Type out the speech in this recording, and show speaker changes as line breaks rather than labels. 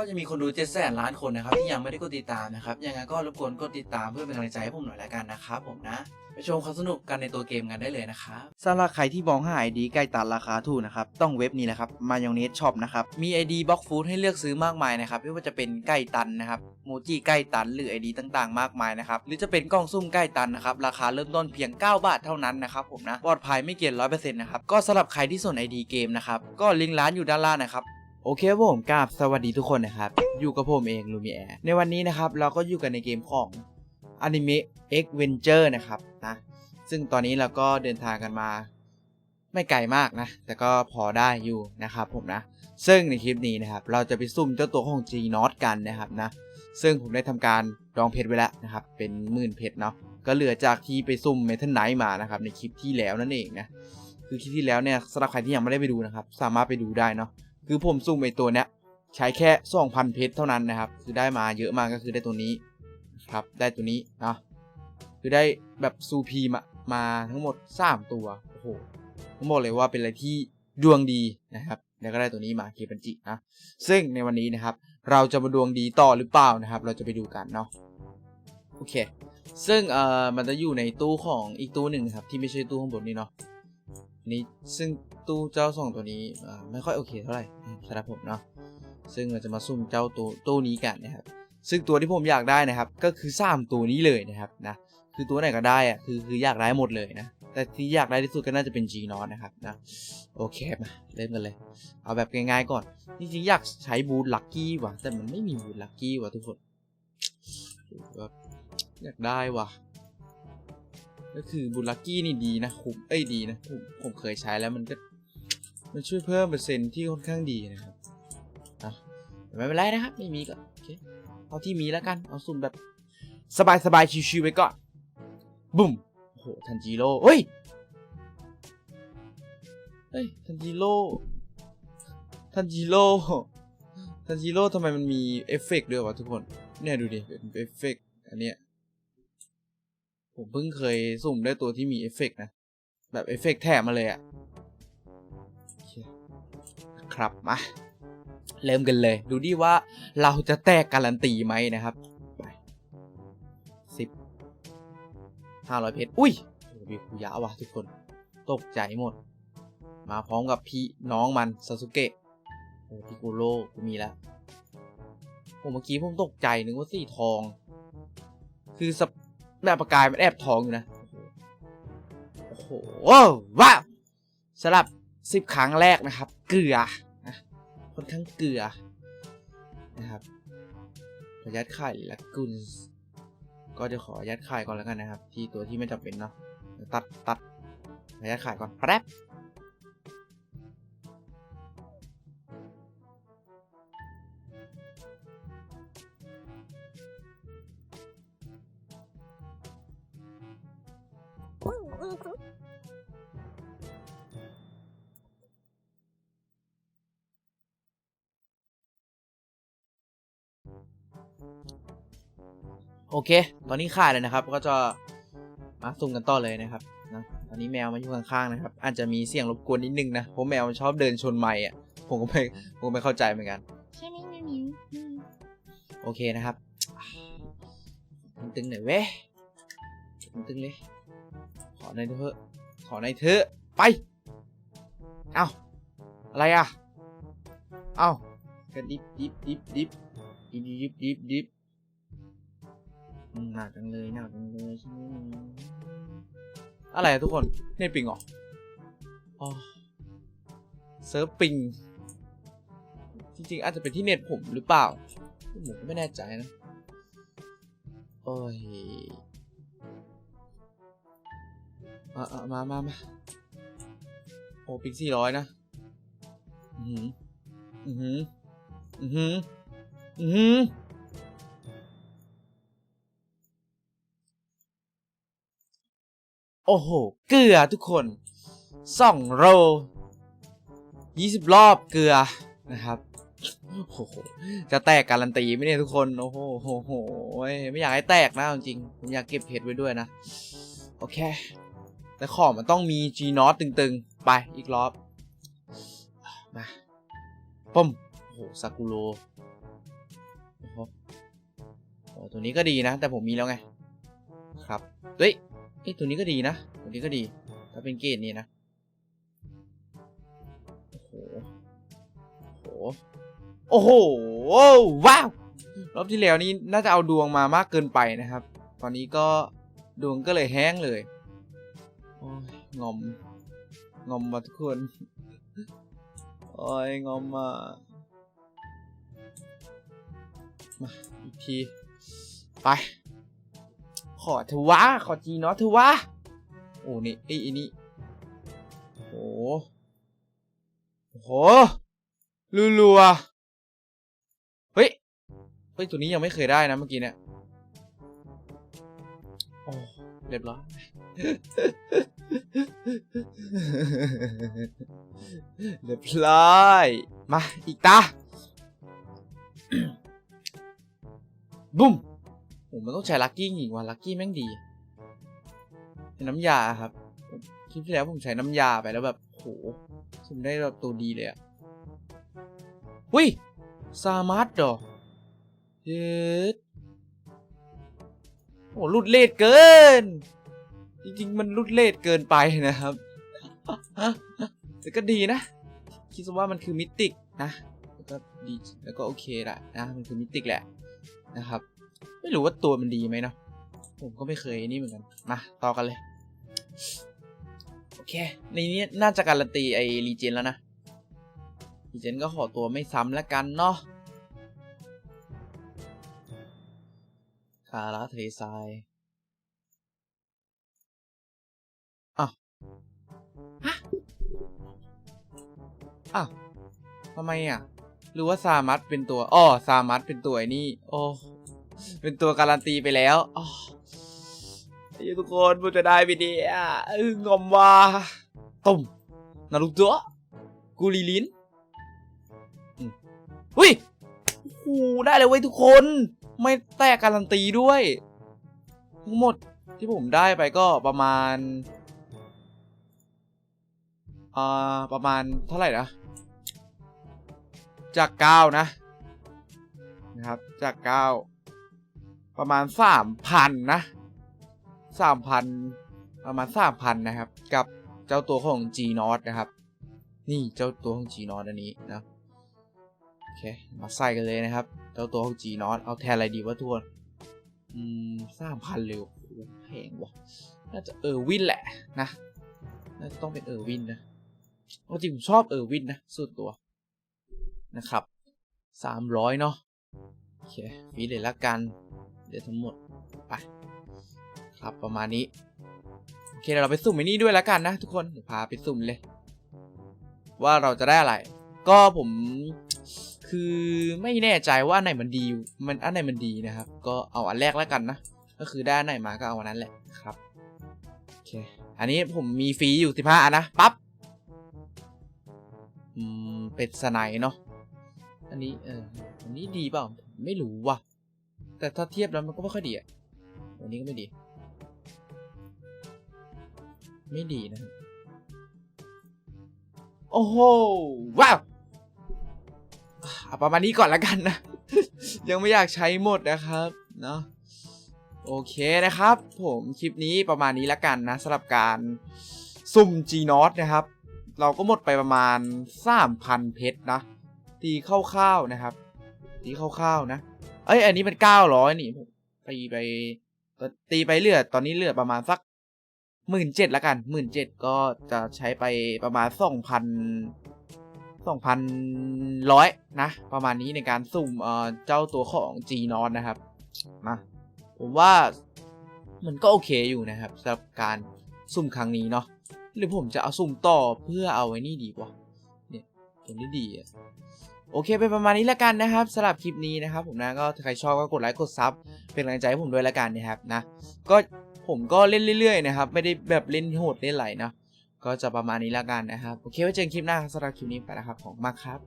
ก็จะมีคนดูเจ็ดแสนล้านคนนะครับ ที่ยังไม่ได้กดติดตามนะครับ ยังไงก็รบกวนกดติดตามเพื่อเป็นกำลังใจให้ผมหน่อยละกันนะครับผมนะ ไปชมความสนุกกันในตัวเกมกันได้เลยนะครับสำหรับใครที่มองหาไอดีใกล้ตัดราคาถูกนะครับ ต้องเว็บนี้นะครับมายองเนสช็อปนะครับ มีไอดีบล็อกฟู้ดให้เลือกซื้อมากมายนะครับไม่ว่าจะเป็นใกล้ตันนะครับโมจิใกล้ตันหรือไอดีต่างๆ มากมายนะครับ หรือจะเป็นกล้องซุ่มใกล้ตันนะครับราคาเริ่มต้นเพียง 9 บาทเท่านั้นนะครับผมนะปลอดภัยไม่เกินร้อยเปอร์เซ็นต์นะครับก็สำหรับใครที่สนไอดีเกมนะครับก็ลิงก์ร้านอยู่ด้านล่างนะครับ โอเคครับผมกราบสวัสดีทุกคนนะครับ อยู่กับผมเองลูมิแอร์ในวันนี้นะครับ เราก็อยู่กันในเกมของอนิเมะ X Venture นะครับนะซึ่งตอนนี้เราก็เดินทางกันมา ไม่ไกลมากนะ แต่ก็พอได้อยู่นะครับผมนะ ซึ่งในคลิปนี้นะครับ เราจะไปซุ่มเจ้าตัวของ G n o t กันนะครับนะ ซึ่งผมได้ทำการดองเพชรไว้แล้วนะครับ เป็นหมื่นเพชรเนาะก็เหลือจากที่ไปซุ่มเมทัลไนท์มานะครับในคลิปที่แล้วนั่นเองนะคือคลิปที่แล้วเนี่ยสำหรับใครที่ยังไม่ได้ไปดูนะครับ สามารถไปดูได้เนาะ คือผมซุ่มไอตัวเนี้ยใช้แค่ 2,000 เพชรเท่านั้นนะครับ คือได้มาเยอะมากก็คือได้ตัวนี้ครับ ได้ตัวนี้นะคือได้แบบซูพีมามาทั้งหมด 3 ตัวโอ้โหผมบอกเลยว่าเป็นอะไรที่ดวงดีนะครับ แล้วก็ได้ตัวนี้มาเคปันจินะซึ่งในวันนี้นะครับ เราจะมาดวงดีต่อหรือเปล่านะครับ เราจะไปดูกันเนาะโอเค ซึ่งเอ่อมันจะอยู่ในตู้ของอีกตู้หนึ่งนะครับที่ไม่ใช่ตู้ข้างบนนี้เนาะ นี่ซึ่งตู้เจ้าสองตัวนี้ไม่ค่อยโอเคเท่าไหร่สำหรับผมเนาะซึ่งเราจะมาซุ่มเจ้าตัวตู้นี้กันนะครับ ซึ่งตัวที่ผมอยากได้นะครับ ก็คือสามตัวนี้เลยนะครับนะคือตัวไหนก็ได้อะคือคืออยากได้หมดเลยนะแต่ที่อยากได้ที่สุดก็น่าจะเป็น G นอนะครับนะโอเคมาเริ่มกันเลย เอาแบบง่ายๆก่อนจริงๆอยากใช้บูทลักกี้ว่ะแต่มันไม่มีบูทลักกี้ว่ะทุกคนอยากได้ว่ะ ก็คือบุลักกี้นี่ดีนะคุ้มเอ้ยดีนะผมผมเคยใช้แล้วมันก็ มันช่วยเพิ่มเปอร์เซ็นต์ที่ค่อนข้างดีนะครับอะไม่เป็นไรนะครับ ไม่มีก็โอเคเอาที่มีแล้วกัน เอาสุ่มแบบ สบายสบายๆชิวๆไว้ก่อนบุ้มโอ้โหทันจิโร่เฮ้ยเฮ้ยทันจิโร่ทันจิโร่ทันจิโร่ทำไมมันมีเอฟเฟกต์ด้วยวะทุกคน เนี่ยดูดิเป็นเอฟเฟกต์อันเนี้ย ผมเพิ่งเคยสุ่มได้ตัวที่มีเอฟเฟกต์นะ แบบเอฟเฟกต์แถมมาเลยอะครับมาเริ่มกันเลย ดูดิว่าเราจะแตกการันตีไหมนะครับสิบห้าร้อยเพชรอุ้ยมีคุยะวะทุกคน ตกใจหมด มาพร้อมกับพี่น้องมันซาสุเกะโอ้พิโกโร่กูมีแล้วผมเมื่อกี้ผมตกใจนึกว่าสีทอง คือส แบบประกายมันแอบทองอยู่นะ โอ้โหว้าวสำหรับสิบครั้งแรกนะครับ เกลือนะค่อนข้างเกลือนะครับขอยัดไข่และกุนก็จะขอยัดไข่ก่อนแล้วกันนะครับ ที่ตัวที่ไม่จำเป็นเนาะตัดตัดขอยัดไข่ก่อนแป๊บ โอเค ตอนนี้ขาดเลยนะครับ ก็จะมาซุ่มกันต่อเลยนะครับนะตอนนี้แมวมาอยู่ข้างๆนะครับ อาจจะมีเสียงรบกวนนิดนึงนะ เพราะแมวมันชอบเดินชนไม้อะผมก็ไม่ผมก็ไม่เข้าใจเหมือนกัน
ใช่ไหมมิวมิวอืม
โอเคนะครับ ตึงๆหน่อยเว้ย ตึงๆเลย ขอในอยเถอะ ขอในอยเถอะ ไป เอาอะไรอะ เอากระดิบดิบดิบดิบดิบดิบดิบดิบอืม หนักจังเลยหนักจังเลยใช่ไหมอะไรทุกคนเน็ตปิงเหรออ๋อเซิร์ฟปิง จริงๆ อาจจะเป็นที่เน็ตผมหรือเปล่าผมก็ไม่แน่ใจนะ โอ้ยอะอะมามามาโอ้ปิกสี่ร้อยนะ อือหือ อือหือ อือหือ อือหือ โอ้โห เกลือทุกคนสองโลยี่สิบรอบเกลือนะครับโอ้โหจะแตกการันตีไหมเนี่ยทุกคนโอ้โหโหโหไม่อยากให้แตกนะจริงผมอยากเก็บเพชรไว้ด้วยนะ โอเค แต่ของมันต้องมี G น็อตตึงๆ ไปอีกรอบมาปุ้มโอ้โหซากุโรพอโอ้ตัวนี้ก็ดีนะ แต่ผมมีแล้วไง ครับเฮ้ย เอ้ตัวนี้ก็ดีนะ ตัวนี้ก็ดี ถ้าเป็นเกรดนี้นะโอ้โหโอ้โห โอ้โห ว้าว รอบที่แล้วนี้น่าจะเอาดวงมามากเกินไปนะครับ ตอนนี้ก็ดวงก็เลยแห้งเลยโอ้ยงอม งอมมาทุกคน โอ้ยงอมมามาอีกที ไป ขอเถอะวะขอจีเนาะเถอะวะโอ้นี่ไอ้ไอ้นี่โอ้โอ้โหรัวๆเฮ้ยเฮ้ยตัวนี้ยังไม่เคยได้นะเมื่อกี้เนี่ยโอ้เรียบร้อยเรียบร้อยมาอีกตาบุ้ม โอ้มันต้องใช้ลักกี้จริงว่ะลักกี้แม่งดีน้ำยาครับคลิปที่แล้วผมใช้น้ำยาไปแล้วแบบโหผมได้แบบตัวดีเลยอะวิซามาร์ดดอเย็ดโอ้รุดเลดเกิน จริงๆ มันรุดเลดเกินไปนะครับแต่ก็ดีนะ คิดว่ามันคือมิติกนะ แล้วก็ดีแล้วก็โอเคแหละนะ มันคือมิติกแหละนะครับ ไม่รู้ว่าตัวมันดีไหมเนาะผมก็ไม่เคยนี่เหมือนกัน มา ต่อกันเลย โอเค ในนี้น่าจะการันตีไอรีเจนแล้วนะ รีเจนก็ขอตัวไม่ซ้ำแล้วกันเนาะคาราเทซายอ้าวฮะอ้าวทำไมอะ หรือว่าซามัสเป็นตัวอ้อซามัสเป็นตัวไอ้นี่ โอ้ เป็นตัวการันตีไปแล้วอ๋อไอ้ทุกคนพูดจะได้ไปดีอะเอองอมว่าตุ่มนารุโตะกูริลินอืมอุ้ยโอ้โหได้เลยเว้ยทุกคน ไม่แตกการันตีด้วย ทั้งหมดที่ผมได้ไปก็ประมาณอ่าประมาณเท่าไหร่นะ จากเก้านะ นะครับ จากเก้า ประมาณสามพันนะสามพันประมาณสามพันนะครับ กับเจ้าตัวของ G n o t นะครับ นี่เจ้าตัวของ G n o t อันนี้นะโอเคมาใส่กันเลยนะครับ เจ้าตัวของ G n o t เอาแทนอะไรดีวะทุกคนอืมสามพันเลยโอ้โหแพงวะน่าจะเออร์วินแหละนะน่าจะต้องเป็นเออร์วินนะเอาจริงผมชอบเออร์วินนะสุดตัวนะครับสามร้อยเนาะโอเคฟีเลยละกัน เดี๋ยวทั้งหมดไปครับประมาณนี้ โอเคเดี๋ยวเราไปสุ่มไอ้นี่ด้วยละกันนะทุกคนพาไปสุ่มเลย ว่าเราจะได้อะไร ก็ผมคือไม่แน่ใจว่าอันไหนมันดีมันอันไหนมันดีนะครับ ก็เอาอันแรกแล้วกันนะ ก็คือได้อันไหนมาก็เอาอันนั้นแหละครับโอเคอันนี้ผมมีฟรีอยู่สิบห้าอันนะปั๊บอืมเป็นสไนเนาะอันนี้เอออันนี้ดีเปล่าไม่รู้ว่ะ แต่ถ้าเทียบแล้วมันก็ไม่ค่อยดีอะอันนี้ก็ไม่ดี ไม่ดีนะครับโอ้โห ว้าวอะประมาณนี้ก่อนละกันนะ ยังไม่อยากใช้หมดนะครับ เนาะโอเคนะครับ ผมคลิปนี้ประมาณนี้ละกันนะสำหรับการสุ่ม G n o t นะครับ เราก็หมดไปประมาณ 3,000 เพชรนะ ตีคร่าวๆนะครับ ตีคร่าวๆนะ อ้ยอันนี้เป็น900นี่ตีไปตีไปเลือดตอนนี้เลือดประมาณสักหมื่นเจ็ดละกันหมื่นเจ็ดก็จะใช้ไปประมาณสองพันสองพันร้อยนะ ประมาณนี้ในการสุ่มเอ่อเจ้าตัวของ G นอนนะครับมาผมว่ามันก็โอเคอยู่นะครับสำหรับการสุ่มครั้งนี้เนาะหรือผมจะเอาสุ่มต่อเพื่อเอาไว้นี่ดีกว่า เนี่ยตัวนี้ดีโอเคเป็นประมาณนี้แล้วกันนะครับสำหรับคลิปนี้นะครับ ผมนะก็ถ้าใครชอบก็กดไลค์กดซับเป็นกำลังใจให้ผมด้วยแล้วกันนะครับนะก็ผมก็เล่นเรื่อยๆนะครับไม่ได้แบบเล่นโหดเล่นไหลนะก็จะประมาณนี้แล้วกันนะครับโอเคไว้เจอกันคลิปหน้าสำหรับคลิปนี้ไปแล้วครับของมากครับ